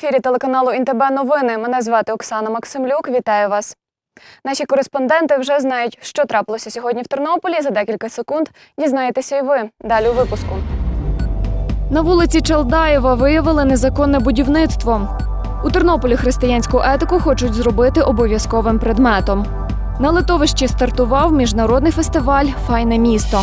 7 ефірі телеканалу ІНТБ новини. Мене звати Оксана Максимлюк. Вітаю вас. Наші кореспонденти вже знають, що трапилося сьогодні в Тернополі. За декілька секунд дізнаєтеся і ви. Далі у випуску. На вулиці Чалдаєва виявили незаконне будівництво. У Тернополі християнську етику хочуть зробити обов'язковим предметом. На литовищі стартував міжнародний фестиваль Файне місто.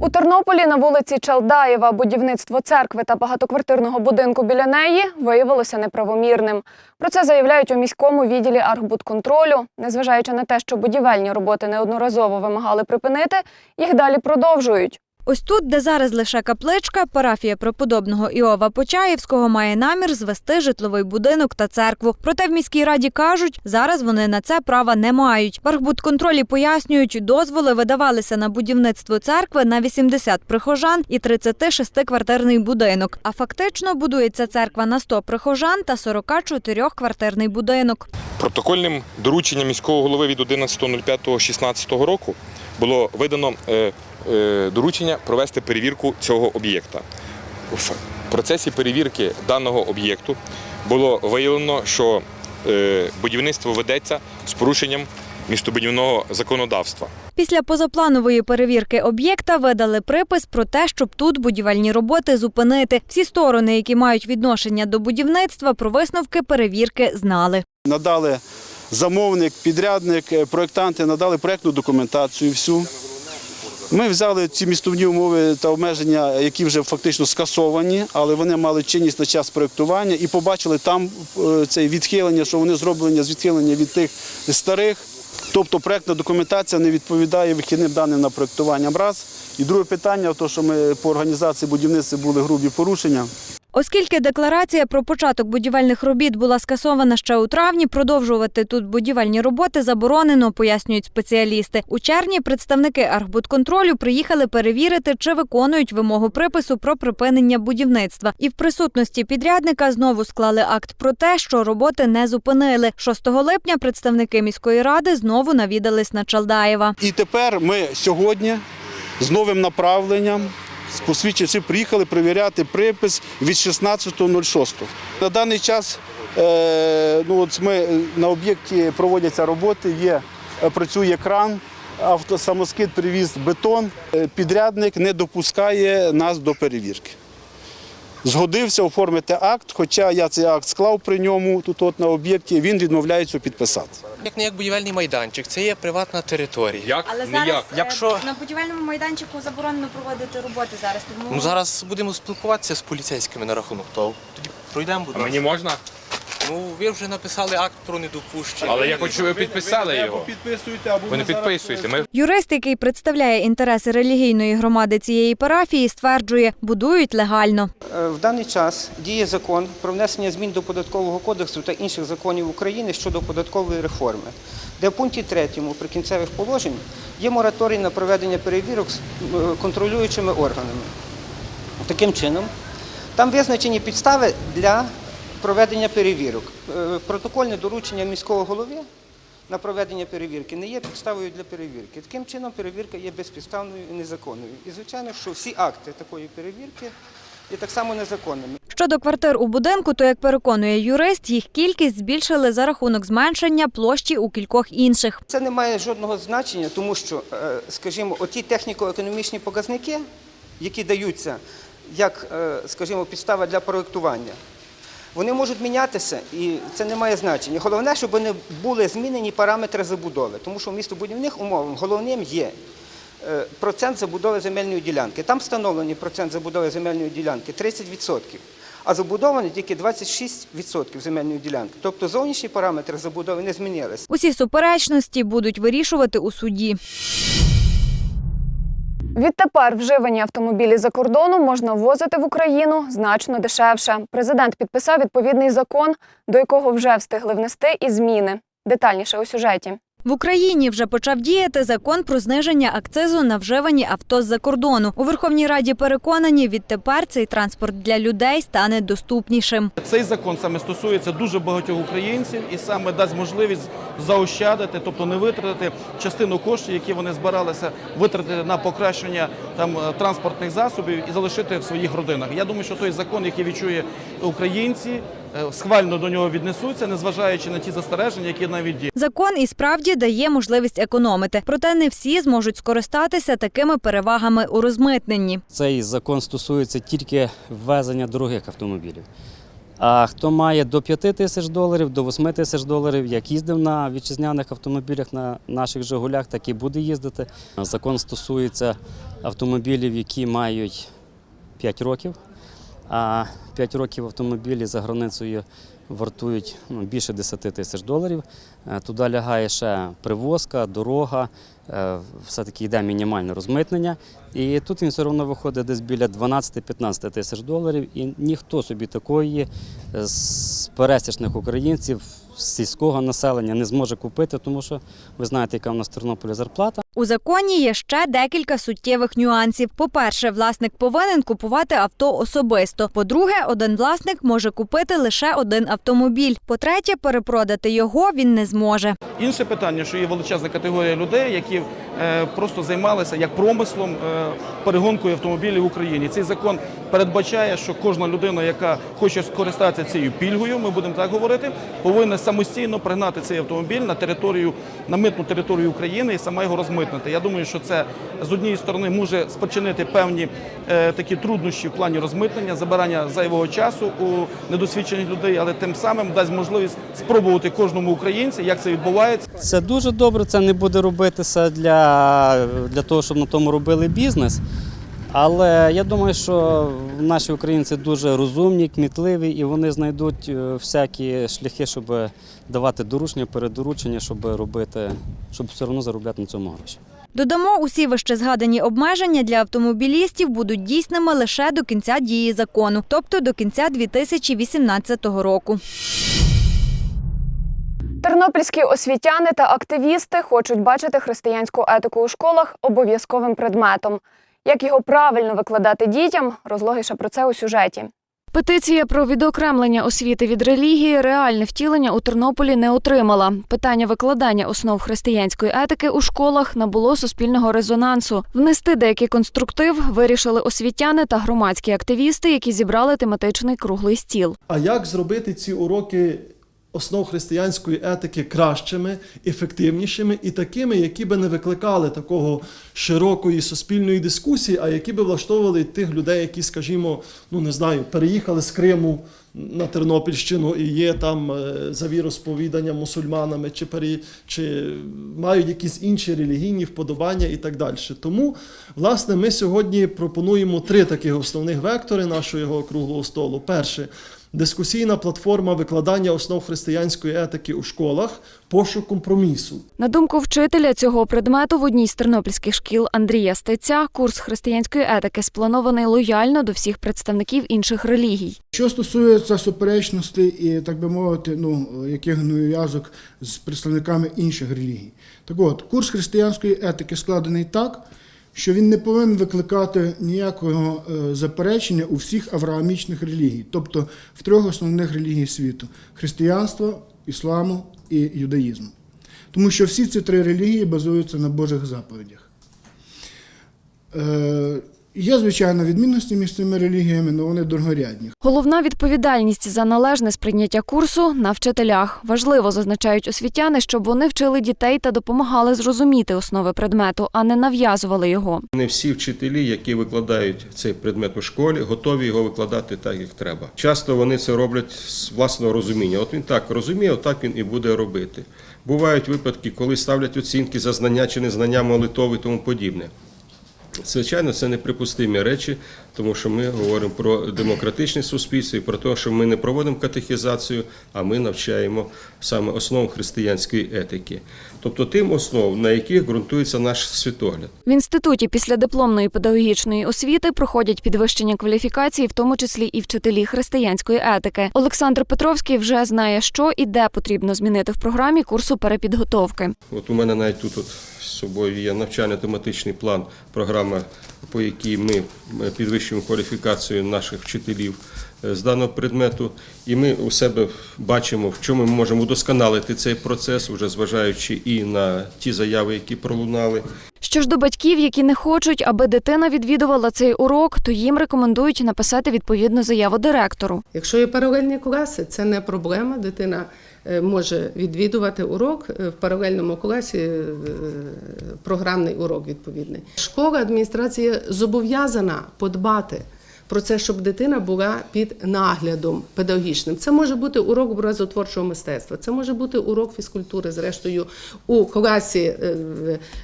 У Тернополі на вулиці Чалдаєва будівництво церкви та багатоквартирного будинку біля неї виявилося неправомірним. Про це заявляють у міському відділі архбудконтролю. Незважаючи на те, що будівельні роботи неодноразово вимагали припинити, їх далі продовжують. Ось тут, де зараз лише капличка, парафія преподобного Іова Почаївського має намір звести житловий будинок та церкву. Проте в міській раді кажуть, зараз вони на це права не мають. В архбудконтролі пояснюють, дозволи видавалися на будівництво церкви на 80 прихожан і 36-квартирний будинок. А фактично будується церква на 100 прихожан та 44-квартирний будинок. Протокольним дорученням міського голови від 11.05.16 року було видано е, доручення провести перевірку цього об'єкта. В процесі перевірки даного об'єкту було виявлено, що е, будівництво ведеться з порушенням містобудівного законодавства. Після позапланової перевірки об'єкта видали припис про те, щоб тут будівельні роботи зупинити. Всі сторони, які мають відношення до будівництва, про висновки перевірки знали. Надали замовник, підрядник, е, проєктанти надали проєктну документацію всю. Ми взяли ці містовні умови та обмеження, які вже фактично скасовані, але вони мали чинність на час проєктування і побачили там е, це відхилення, що вони зроблені з відхилення від тих старих. Тобто проєктна документація не відповідає вихідним даним на проєктування. Раз. І друге питання, то, що ми по організації будівництва були грубі порушення. Оскільки декларація про початок будівельних робіт була скасована ще у травні, продовжувати тут будівельні роботи заборонено, пояснюють спеціалісти. У червні представники архбудконтролю приїхали перевірити, чи виконують вимогу припису про припинення будівництва. І в присутності підрядника знову склали акт про те, що роботи не зупинили. 6 липня представники міської ради знову навідались на Чалдаєва. І тепер ми сьогодні з новим направленням, з посвідчивши, приїхали перевіряти припис від 16.06. На даний час е, ну, от ми на об'єкті проводяться роботи, є, е, працює кран, автосамоскид привіз бетон. Е, Підрядник не допускає нас до перевірки. Згодився оформити акт, хоча я цей акт склав при ньому тут от на об'єкті, він відмовляється підписати. Як не як будівельний майданчик, це є приватна територія. Як? Але Не зараз як. е, Якщо- на будівельному майданчику заборонено проводити роботи зараз. Тому Ну зараз будемо спілкуватися з поліцейськими на рахунок того. Тоді пройдемо, будь А ласка. мені можна? Ну ви вже написали акт про недопущення. Але я хочу, ви підписали його. підписуєте, або Ви не підписуєте. Ми Юрист, який представляє інтереси релігійної громади цієї парафії, стверджує, будують легально. Е, В даний час діє закон про внесення змін до податкового кодексу та інших законів України щодо податкової реформи, де в пункті 3 прикінцевих положень є мораторій на проведення перевірок з е, контролюючими органами. Таким чином, там визначені підстави для проведення перевірок. Е, Протокольне доручення міського голови на проведення перевірки не є підставою для перевірки. Таким чином, перевірка є безпідставною і незаконною. І звичайно, що всі акти такої перевірки є так само незаконними. Щодо квартир у будинку, то як переконує юрист, їх кількість збільшили за рахунок зменшення площі у кількох інших. Це не має жодного значення, тому що, е, скажімо, оті техніко-економічні показники, які даються як, е, скажімо, підстава для проєктування, вони можуть мінятися і це не має значення. Головне, щоб не були змінені параметри забудови, тому що в містобудівних умовах головним є е, процент забудови земельної ділянки. Там встановлений процент забудови земельної ділянки 30%, а забудовані тільки 26% земельної ділянки. Тобто зовнішні параметри забудови не змінилися. Усі суперечності будуть вирішувати у суді. Відтепер вживані автомобілі за кордону можна ввозити в Україну значно дешевше. Президент підписав відповідний закон, до якого вже встигли внести і зміни. Детальніше у сюжеті. В Україні вже почав діяти закон про зниження акцизу на вживані авто з-за кордону. У Верховній Раді переконані, відтепер цей транспорт для людей стане доступнішим. Цей закон саме стосується дуже багатьох українців і саме дасть можливість заощадити, тобто не витратити частину коштів, які вони збиралися витратити на покращення там е, транспортних засобів і залишити в своїх родинах. Я думаю, що той закон, який відчує українці, схвально до нього віднесуться, незважаючи на ті застереження, які навіть діють. Закон і справді дає можливість економити, проте не всі зможуть скористатися такими перевагами у розмитненні. Цей закон стосується тільки ввезення дорогих автомобілів. А хто має до 5 тисяч доларів, до 8 тисяч доларів, як їздив на вітчизняних автомобілях на наших Жигулях, так і буде їздити. Закон стосується автомобілів, які мають 5 років, а 5 років автомобілі за границею вартують ну, більше 10 тисяч доларів. Е, Туди лягає ще привозка, дорога, е, все-таки йде мінімальне розмитнення. І тут він все одно виходить десь біля 12-15 тисяч доларів. І ніхто собі такої е, з пересічних українців, з сільського населення не зможе купити, тому що ви знаєте, яка в нас в Тернополі зарплата. У законі є ще декілька суттєвих нюансів. По-перше, власник повинен купувати авто особисто. По-друге, один власник може купити лише один автомобіль. По-третє, перепродати його він не зможе. Інше питання, що є величезна категорія людей, які е, просто займалися як промислом е, перегонкою автомобілів в Україні. Цей закон передбачає, що кожна людина, яка хоче скористатися цією пільгою, ми будемо так говорити, повинна самостійно пригнати цей автомобіль на територію на митну територію України і сама його розмитнити. Я думаю, що це з однієї сторони може спричинити певні е, такі труднощі в плані розмитнення, забирання зайвого часу у недосвідчених людей, але тим самим дасть можливість спробувати кожному українцю, як це відбувається. Це дуже добре, це не буде робитися для, для того, щоб на тому робили бізнес. Але я думаю, що наші українці дуже розумні, кмітливі, і вони знайдуть е, всякі шляхи, щоб давати доручення, передоручення, щоб робити, щоб все одно заробляти на цьому гроші. Додамо, усі вище згадані обмеження для автомобілістів будуть дійсними лише до кінця дії закону, тобто до кінця 2018 року. Тернопільські освітяни та активісти хочуть бачити християнську етику у школах обов'язковим предметом. Як його правильно викладати дітям, розлогіше про це у сюжеті. Петиція про відокремлення освіти від релігії реальне втілення у Тернополі не отримала. Питання викладання основ християнської етики у школах набуло суспільного резонансу. Внести деякий конструктив вирішили освітяни та громадські активісти, які зібрали тематичний круглий стіл. А як зробити ці уроки основ християнської етики кращими, ефективнішими і такими, які би не викликали такого широкої суспільної дискусії, а які би влаштовували тих людей, які, скажімо, ну не знаю, переїхали з Криму на Тернопільщину і є там е, за віросповіданням мусульманами, чи, пере... чи мають якісь інші релігійні вподобання і так далі. Тому, власне, ми сьогодні пропонуємо три таких основних вектори нашого круглого столу. Перше дискусійна платформа викладання основ християнської етики у школах, пошук компромісу. На думку вчителя цього предмету в одній з тернопільських шкіл Андрія Стеця, курс християнської етики спланований лояльно до всіх представників інших релігій. Що стосується суперечностей і, так би мовити, ну, яких зв'язок з представниками інших релігій. Так от, курс християнської етики складений так, що він не повинен викликати ніякого е, заперечення у всіх авраамічних релігій, тобто в трьох основних релігій світу християнства, ісламу і юдаїзму. Тому що всі ці три релігії базуються на Божих заповідях. Є, звичайно, відмінності між цими релігіями, але вони другорядні. Головна відповідальність за належне сприйняття курсу на вчителях. Важливо зазначають освітяни, щоб вони вчили дітей та допомагали зрозуміти основи предмету, а не нав'язували його. Не всі вчителі, які викладають цей предмет у школі, готові його викладати так, як треба. Часто вони це роблять з власного розуміння. От він так розуміє, отак він і буде робити. Бувають випадки, коли ставлять оцінки за знання чи незнання молитов і тому подібне. Звичайно, це неприпустимі речі, тому що ми говоримо про демократичне суспільство і про те, що ми не проводимо катехізацію, а ми навчаємо саме основам християнської етики, тобто тим основам, на яких ґрунтується наш світогляд. В інституті післядипломної педагогічної освіти проходять підвищення кваліфікації, в тому числі і вчителі християнської етики. Олександр Петровський вже знає, що і де потрібно змінити в програмі курсу перепідготовки. От у мене навіть тут от собою є навчально-тематичний план, програма, по якій ми е, підвищуємо кваліфікацію наших вчителів е, з даного предмету. І ми у себе бачимо, в чому ми можемо удосконалити цей процес, вже зважаючи і на ті заяви, які пролунали. Що ж до батьків, які не хочуть, аби дитина відвідувала цей урок, то їм рекомендують написати відповідну заяву директору. Якщо є паралельні класи, це не проблема. Дитина може відвідувати урок е, в паралельному класі, е, програмний урок відповідний. Школа, адміністрація зобов'язана подбати про це, щоб дитина була під наглядом педагогічним. Це може бути урок образотворчого мистецтва, це може бути урок фізкультури, зрештою, у класі е,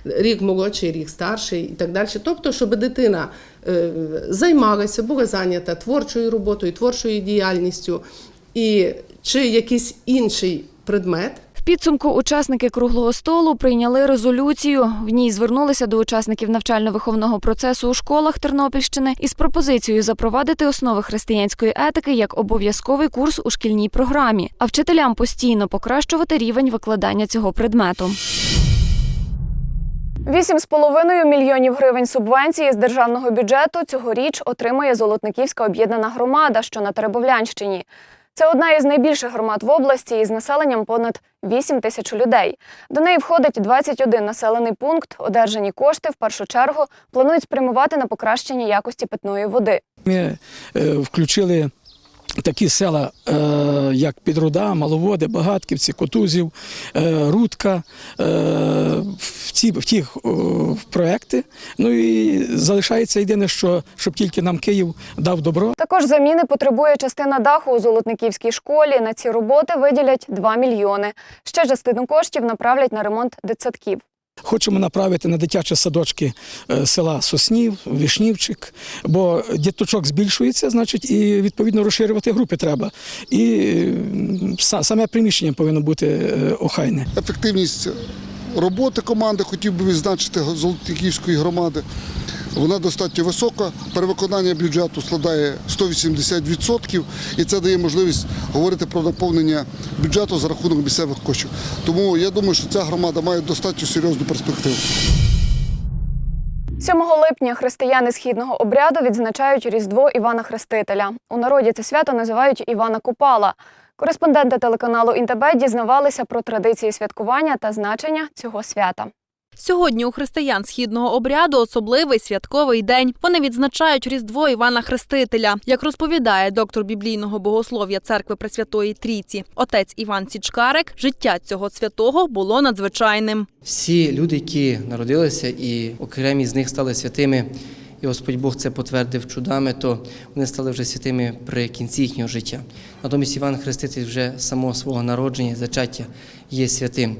рік молодший, рік старший і так далі. Тобто, щоб дитина е, займалася, була зайнята творчою роботою, творчою діяльністю і чи якийсь інший предмет. В підсумку учасники круглого столу прийняли резолюцію. В ній звернулися до учасників навчально-виховного процесу у школах Тернопільщини із пропозицією запровадити основи християнської етики як обов'язковий курс у шкільній програмі, а вчителям постійно покращувати рівень викладання цього предмету. Вісім з половиною мільйонів гривень субвенції з державного бюджету цьогоріч отримує Золотниківська об'єднана громада, що на Теребовлянщині. Це одна із найбільших громад в області із населенням понад 8 тисяч людей. До неї входить 21 населений пункт. Одержані кошти в першу чергу планують спрямувати на покращення якості питної води. Ми е, включили такі села, е, як Підруда, Маловоди, Багатківці, Котузів, е, Рудка е, в ці в ті проекти. Ну і залишається єдине, що щоб тільки нам Київ дав добро. Також заміни потребує частина даху у Золотниківській школі. На ці роботи виділять 2 мільйони. Ще частину коштів направлять на ремонт дитсадків. Хочемо направити на дитячі садочки е, села Соснів, Вишнівчик, бо діточок збільшується, значить, і відповідно розширювати групи треба. І е, саме приміщення повинно бути е, охайне. ефективність роботи команди хотів би відзначити Золотиківської громади. Вона достатньо висока. Перевиконання бюджету складає 180%, і це дає можливість говорити про наповнення бюджету за рахунок місцевих коштів. Тому я думаю, що ця громада має достатньо серйозну перспективу. 7 липня християни східного обряду відзначають Різдво Івана Хрестителя. У народі це свято називають Івана Купала. Кореспонденти телеканалу Інтебе дізнавалися про традиції святкування та значення цього свята. Сьогодні у християн східного обряду особливий святковий день. Вони відзначають Різдво Івана Хрестителя. Як розповідає доктор біблійного богослов'я церкви Пресвятої Трійці, отець Іван Січкарик, життя цього святого було надзвичайним. Всі люди, які народилися, і окремі з них стали святими, і Господь Бог це потвердив чудами, то вони стали вже святими при кінці їхнього життя. Натомість Іван Хреститель вже з самого свого народження, зачаття є святим.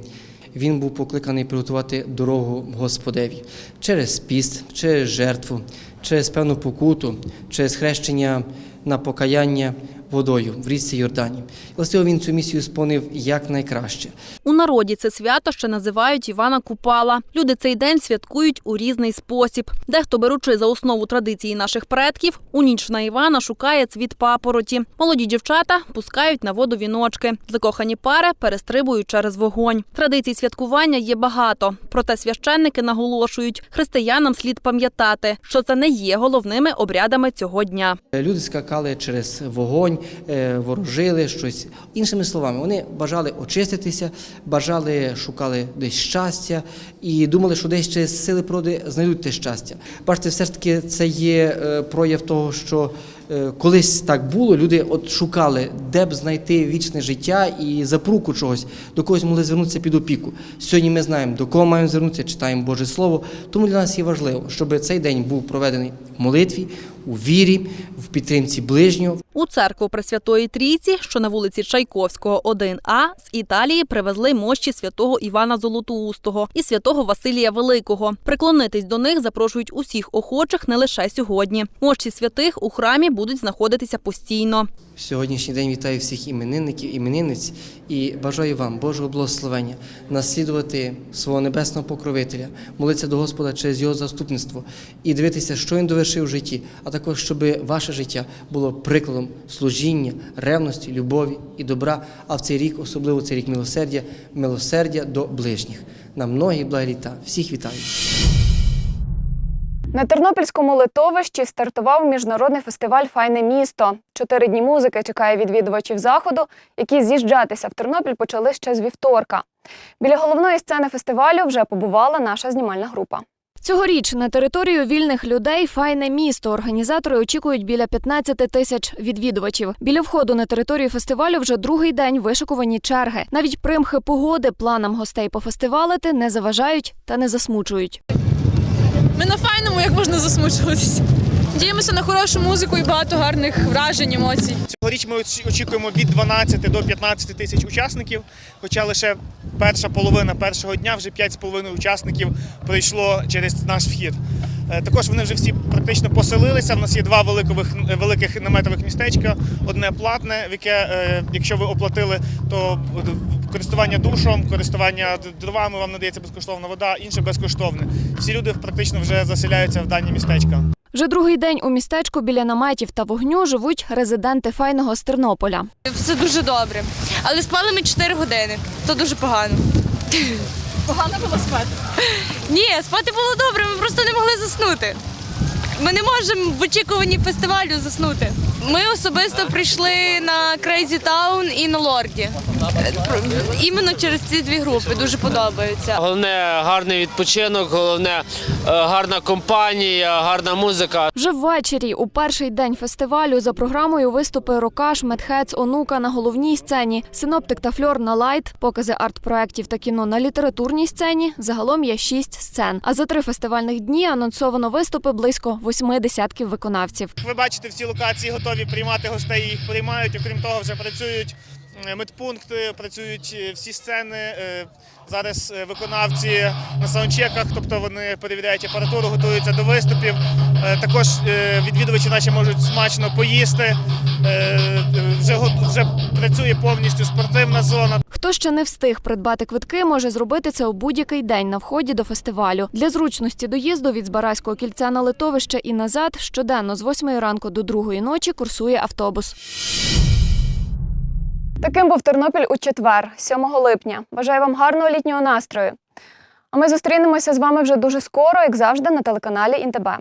Він був покликаний приготувати дорогу Господеві через піст, через жертву, через певну покуту, через хрещення на покаяння водою в річці Йордані. Власне він цю місію сповнив якнайкраще. У народі це свято ще називають Івана Купала. Люди цей день святкують у різний спосіб. Дехто, беручи за основу традиції наших предків, у ніч на Івана шукає цвіт папороті. Молоді дівчата пускають на воду віночки. Закохані пари перестрибують через вогонь. Традицій святкування є багато. Проте священники наголошують, християнам слід пам'ятати, що це не є головними обрядами цього дня. Люди скакали через вогонь, ворожили щось. Іншими словами, вони бажали очиститися, бажали, шукали десь щастя і думали, що десь через сили природи знайдуть те щастя. Бачите, все ж таки це є е, прояв того, що е, колись так було, люди от шукали, де б знайти вічне життя і запруку чогось, до когось могли звернутися під опіку. Сьогодні ми знаємо, до кого маємо звернутися, читаємо Боже Слово. Тому для нас є важливо, щоб цей день був проведений в молитві, у вірі, в підтримці ближнього, У церкву Пресвятої Трійці, що на вулиці Чайковського, 1А, з Італії привезли мощі святого Івана Золотоустого і святого Василія Великого. Приклонитись до них запрошують усіх охочих не лише сьогодні. Мощі святих у храмі будуть знаходитися постійно. Сьогоднішній день вітаю всіх іменинників, іменинниць і бажаю вам Божого благословення наслідувати свого небесного покровителя, молитися до Господа через його заступництво і дивитися, що він довершив в житті, а також щоб ваше життя було прикладом служіння, ревності, любові і добра. А в цей рік, особливо цей рік милосердя, милосердя до ближніх. На многі благі літа. Всіх вітаю. На Тернопільському литовищі стартував міжнародний фестиваль Файне місто. Чотири дні музики чекає відвідувачів заходу, які з'їжджатися в Тернопіль почали ще з вівторка. Біля головної сцени фестивалю вже побувала наша знімальна група. Цьогоріч на територію вільних людей файне місто. Організатори очікують біля 15 тисяч відвідувачів. Біля входу на територію фестивалю вже другий день вишикувані черги. Навіть примхи погоди планам гостей пофестивалити не заважають та не засмучують. Ми на файному, як можна засмучуватися. Діємося на хорошу музику і багато гарних вражень, емоцій. Цьогоріч ми очікуємо від 12 до 15 тисяч учасників, хоча лише перша половина першого дня, вже 5,5 учасників пройшло через наш вхід. Е, Також вони вже всі практично поселилися. У нас є два великових, великих наметових містечка. Одне платне, в яке, е, якщо ви оплатили, то користування душом, користування дровами вам надається безкоштовна вода, інше безкоштовне. Всі люди практично вже заселяються в дані містечка. Вже другий день у містечку біля наметів та вогню живуть резиденти файного з Тернополя. Все дуже добре. Але спали ми 4 години. То дуже погано. Погано було спати? Ні, спати було добре, ми просто не могли заснути. Ми не можемо в очікуванні фестивалю заснути. Ми особисто прийшли на Crazy Town і на Лорді. Іменно через ці дві групи дуже подобаються. Головне гарний відпочинок, головне е, гарна компанія, гарна музика. Вже ввечері, у перший день фестивалю, за програмою виступи Рокаш, Медхец, Онука на головній сцені, Синоптик та Фльор на лайт, покази арт-проєктів та кіно на літературній сцені. Загалом є шість сцен. А за три фестивальних дні анонсовано виступи близько восьми десятків виконавців. Ви бачите, всі локації готові приймати гостей, їх приймають. Окрім того, вже працюють медпункти, працюють е, всі сцени. Е, Зараз е, виконавці на саундчеках, тобто вони перевіряють апаратуру, готуються до виступів. Е, Також е, відвідувачі наші можуть смачно поїсти. Е, е, Вже вже працює повністю спортивна зона. Хто ще не встиг придбати квитки, може зробити це у будь-який день на вході до фестивалю. Для зручності доїзду від Збаразького кільця на литовище і назад щоденно з 8 ранку до 2 ночі курсує автобус. Таким був Тернопіль у четвер, 7 липня. Бажаю вам гарного літнього настрою. А ми зустрінемося з вами вже дуже скоро, як завжди, на телеканалі Інтебе.